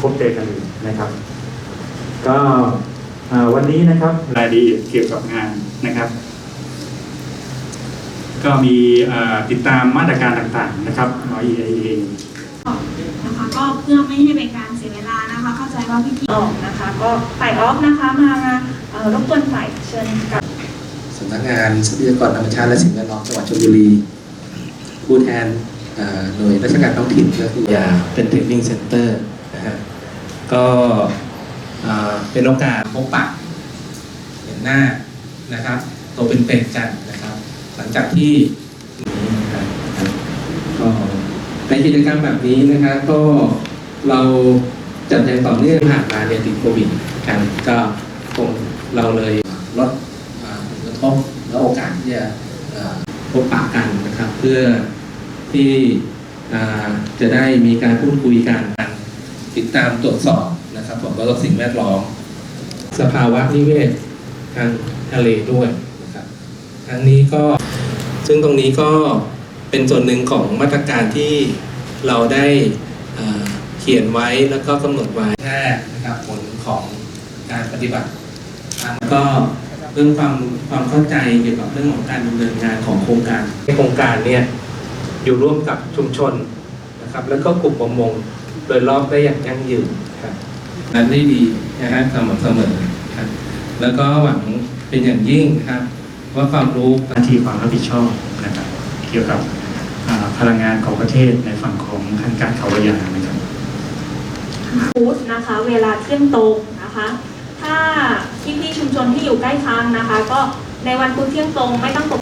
พบเจอกันอีกนะครับ ก็อ่าวันนี้นะครับรายละเอียดเกี่ยวกับงานนะครับ ก็มีอ่าติดตามมาตรการต่างๆนะครับน้อย EIA นะคะก็เพื่อไม่ให้เป็นการเสียเวลานะคะ เข้าใจว่าพี่พี่ออกนะคะ ก็ฝ่ายออฟนะคะมาเอ่อรบกวนฝ่ายเชิญกับสำนักงานทรัพยากรธรรมชาติและสิ่งแวดล้อมจังหวัดชลบุรีผู้แทนเอ่อหน่วยราชการท้องถิ่นก็คือยาเป็นเทรนนิ่งเซ็นเตอร์ นะฮะก็เป็นโอกาสพบปะเห็นหน้านะครับโตวเป็นเป็ดกันนะครับ หลังจากที่นี้นะครับก็ในกิจกรรมแบบนี้นะครับก็เราจัดอย่างต่อเนื่องผ่านมาเนี่ยติดโควิดกันก็คงเราเลยลดผลกระทบและโอกาสที่จะพบปะกันนะครับ เพื่อที่จะได้มีการพูดคุยกัน ติดตามตรวจสอบนะครับผมแล้วก็สิ่งแวดล้อม สภาวะนิเวศทางทะเลด้วยนะครับทั้งนี้ก็ซึ่งตรงนี้ก็เป็นส่วนหนึ่งของมาตรการที่เราได้เเขียนไว้แล้วก็กำหนดไว้แค่นะครับผลของการปฏิบัติก็เรื่องความความเข้าใจเกี่ยวกับเรื่องของการดำเนินงานของโครงการในโครงการเนี่ยอยู่ร่วมกับชุมชนนะครับแล้วก็กลุ่มประมง โดยรอบได้อย่างยั่งยืนครับนั้นได้ดีนะฮะสม่ำเสมอครับแล้วก็หวังเป็นอย่างยิ่งนะครับว่าความรู้หน้าที่ความรับผิดชอบนะครับเกี่ยวกับอ่าพลังงานของประเทศในฝั่งของทางการเขาวายานะครับฟูดนะคะ เวลาเที่ยงตรงนะคะ ถ้าพี่พี่ๆชุมชนที่อยู่ใกล้ทางนะคะ ก็ในวันพุธเที่ยงตรงไม่ต้องตก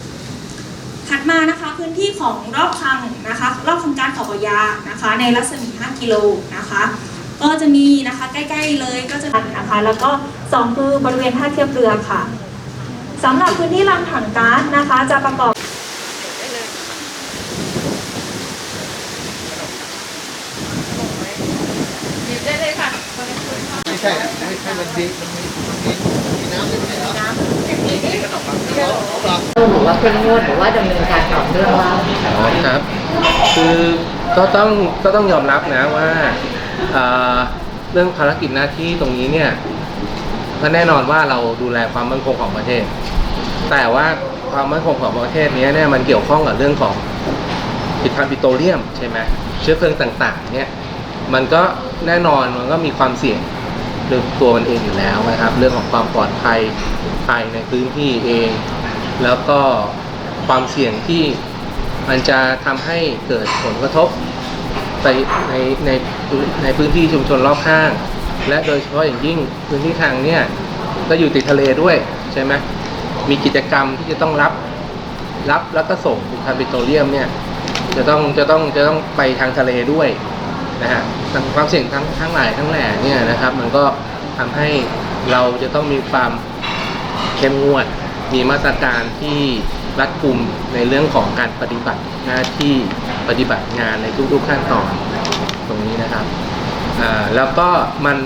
ถัดมานะคะพื้นที่ของรอบคลังนะคะรอบโครงการเขากยานะคะ ในรัศมี 5 กิโลนะคะ ก็จะมีนะคะใกล้ ๆเลยก็จะนะคะ แล้วก็สองคือบริเวณท่าเทียบเรือค่ะสำหรับพื้นที่ลำถังก๊าซนะคะ จะประกอบไม่ใช่นะให้ให้มันดีมันมีมันมีมีน้ำด้วยไม่ใช่เหรอน้ำมีขนม ถือว่าเข้มงวดหรือว่าดำเนินการต่อเนื่องว่าอ๋อครับ คือก็ต้องก็ต้องยอมรับนะว่าเอ่อเรื่องภารกิจหน้าที่ตรงนี้เนี่ยก็แน่นอนว่าเราดูแลความมั่นคงของประเทศ แต่ว่าความมั่นคงของประเทศนี้เนี่ยมันเกี่ยวข้องกับเรื่องของผลิตภัณฑ์ปิโตรเลียมใช่ไหมเชื้อเพลิงต่างๆเนี่ยมันก็แน่นอนมันก็มีความเสี่ยง เรื่องตัวมันเองอยู่แล้วนะครับ เรื่องของความปลอดภัยภายในพื้นที่เอง แล้วก็ความเสี่ยงที่มันจะทำให้เกิดผลกระทบไปในในในพื้นที่ชุมชนรอบข้าง และโดยเฉพาะอย่างยิ่งพื้นที่ทางเนี่ยก็อยู่ติดทะเลด้วยใช่ไหมมีกิจกรรมที่จะต้องรับรับแล้วก็ส่งผลิตภัณฑ์ปิโตรเลียมเนี่ยจะต้องจะต้องจะต้องไปทางทะเลด้วย นะฮะทั้งความเสี่ยงทั้งทั้งหลายทั้งแหล่เนี่ยนะครับ มันก็ทำให้เราจะต้องมีความเข้มงวด มีมาตรการที่รัดกุมในเรื่องของการปฏิบัติหน้าที่ปฏิบัติงานในทุกๆขั้นตอนตรงนี้นะครับอ่าแล้วก็มัน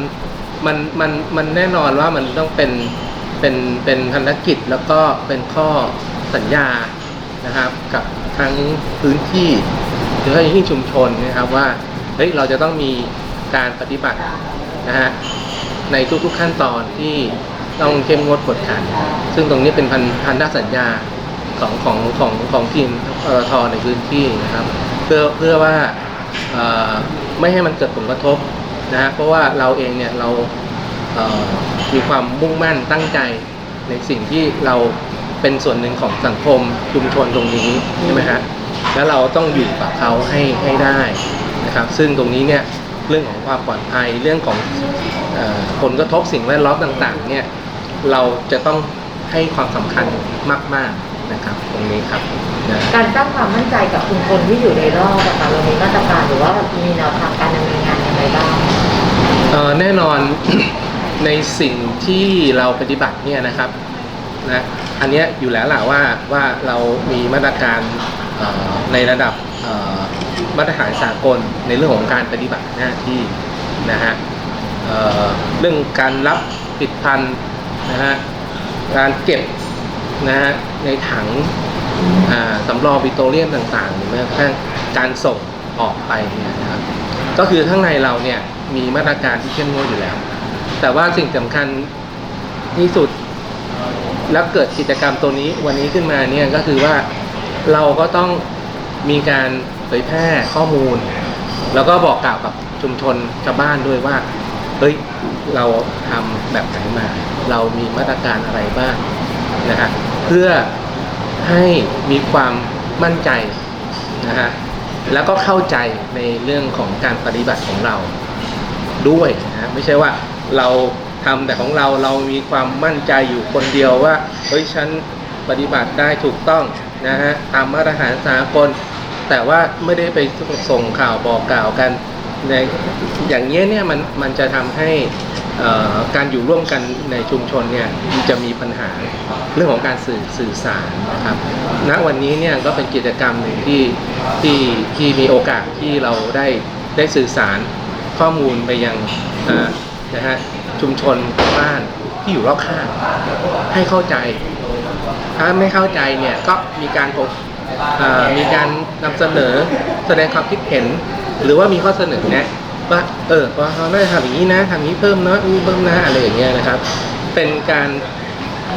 มันมันมันแน่นอนว่ามันต้องเป็นเป็นเป็นพันธกิจแล้วก็เป็นข้อสัญญานะครับ กับทั้งพื้นที่โดยเฉพาะอย่างยิ่งชุมชนนะครับว่า เฮ้ยเราจะต้องมีการปฏิบัตินะฮะในทุกๆขั้นตอนที่ต้องเข้มงวดกดขัน ซึ่งตรงนี้เป็นพันพันธสัญญาของของของของทีมปตทในพื้นที่นะครับ เพื่อเพื่อว่าไม่ให้มันเกิดผลกระทบนะฮะเพราะว่าเราเองเนี่ยเรามีความมุ่งมั่นตั้งใจในสิ่งที่เราเป็นส่วนหนึ่งของสังคมชุมชนตรงนี้ใช่ไหมฮะแล้วเราต้องอยู่กับเขาให้ให้ได้ นะครับ ซึ่งตรงนี้เนี่ยเรื่องของความปลอดภัยเรื่องของเอ่อผลกระทบสิ่งแวดล้อมต่างๆเนี่ยเราจะต้องให้ความสำคัญมาก ๆนะครับ ตรงนี้ครับนะการสร้างความมั่นใจกับชุมชนที่อยู่ในรอบอะค่ะเรามีมาตรการหรือว่ามีแนวทางการดำเนินงานยังไงบ้างเอ่อแน่นอนในสิ่งที่เราปฏิบัติเนี่ยนะครับนะอันเนี้ยอยู่แล้วแหละว่าว่าเรามีมาตรการเอ่อในระดับเอ่อ มาตรฐานสากลในเรื่องของการปฏิบัติหน้าที่นะฮะเเรื่องการรับผิดพันธ์นะฮะการเก็บนะฮะในถังสำรองปิโตรเลียมต่างๆหรือแม้กระทั่งการส่งออกไปเนี่ยนะครับก็คือข้างในเราเนี่ยมีมาตรการที่เข้มงวดอยู่แล้ว แต่ว่าสิ่งสำคัญที่สุดแล้วเกิดกิจกรรมตัวนี้วันนี้ขึ้นมาเนี่ยก็คือว่าเราก็ต้องมีการ เผยแพร่ข้อมูล แล้วก็บอกกล่าวกับชุมชนชาวบ้านด้วยว่าเฮ้ยเราทำแบบไหนมา เรามีมาตรการอะไรบ้างนะฮะเพื่อให้มีความมั่นใจนะฮะแล้วก็เข้าใจในเรื่องของการปฏิบัติของเราด้วยนะไม่ใช่ว่าเราทำแต่ของเราเรามีความมั่นใจอยู่คนเดียวว่าเฮ้ยฉันปฏิบัติได้ถูกต้องนะฮะตามมาตรฐานสากล แต่ว่าไม่ได้ไปส่งข่าวบอกกล่าวกันในอย่างเงี้ยเนี่ยมันมันจะทำให้การอยู่ร่วมกันในชุมชนเนี่ยจะมีปัญหาเรื่องของการสื่อสื่อสารนะครับณวันนี้เนี่ยก็เป็นกิจกรรมหนึ่งที่ที่ที่มีโอกาสที่เราได้ได้สื่อสารข้อมูลไปยังนะฮะชุมชนบ้านที่อยู่รอบข้างให้เข้าใจ ถ้าไม่เข้าใจเนี่ยก็มีการ มีการนำเสนอแสดงความคิดเห็น หรือว่ามีข้อเสนอแนะว่าเออว่าเราน่าจะทำอย่างนี้นะทำอย่างนี้เพิ่มเนาะนี่เพิ่มนะอะไรอย่างเงี้ยนะครับ เป็นการ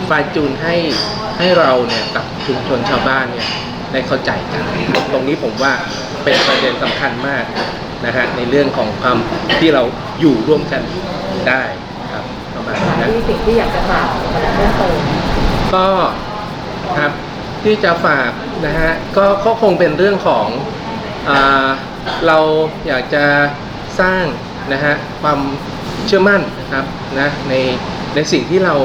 ฟายจูนให้ให้เราเนี่ยกับชุมชนชาวบ้านเนี่ยได้เข้าใจกัน ตรงนี้ผมว่าเป็นประเด็นสำคัญมากนะฮะในเรื่องของความที่เราอยู่ร่วมกันได้ครับประมาณนี้นะที่สิ่งที่อยากจะฝากสำหรับเรื่องโตก็ครับ ที่จะฝากนะฮะก็ก็คงเป็นเรื่องของอเราอยากจะสร้างนะฮะความเชื่อมั่นนะครับนะในในสิ่งที่เรา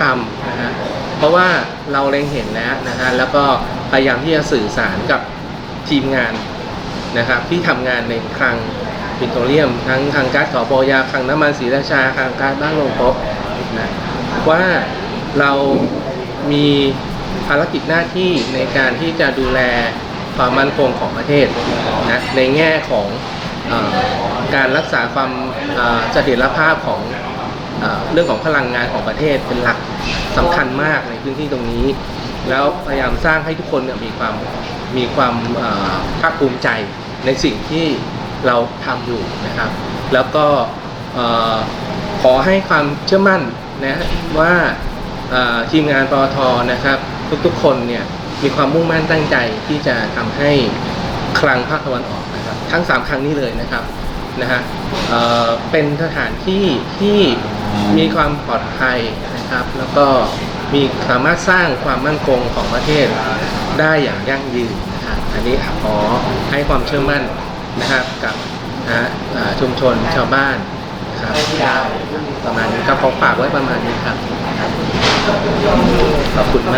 ทำนะฮะเพราะว่าเราเล็งเห็นแล้วนะฮะแล้วก็พยายามที่จะสื่อสารกับทีมงานนะครับที่ทำงานในคลังปิโตรเลียม ทั้งคลังก๊าซขอปอยาคลังน้ำมันศรีราชาคลังก๊าซบ้านลงพบนะว่าเรามี ภารกิจหน้าที่ในการที่จะดูแลความมั่นคงของประเทศนะในแง่ของอการรักษาความเสถียรภาพของเอเรื่องของพลังงานของประเทศเป็นหลักสำคัญมากในพื้นที่ตรงนี้ แล้วพยายามสร้างให้ทุกคนมีความมีความภาคภูมิใจในสิ่งที่เราทำอยู่นะครับ แล้วก็ขอให้ความเชื่อมั่นนะว่าทีมงานปอทนะครับ ทุกๆ คนเนี่ยมีความมุ่งมั่นตั้งใจที่จะทำให้คลังภาคตะวันออกนะครับทั้ง 3 ครั้งนี้เลยนะครับนะฮะเเป็นสถานที่ที่มีความปลอดภัยนะครับ แล้วก็มีสามารถสร้างความมั่นคงของประเทศได้อย่างยั่งยืนนะครับอันนี้ขอให้ความเชื่อมั่นนะครับกับนะฮะชุมชนชาวบ้านนะครับประมาณนี้ครับขอฝากไว้ประมาณนี้ครับขอบคุณมาก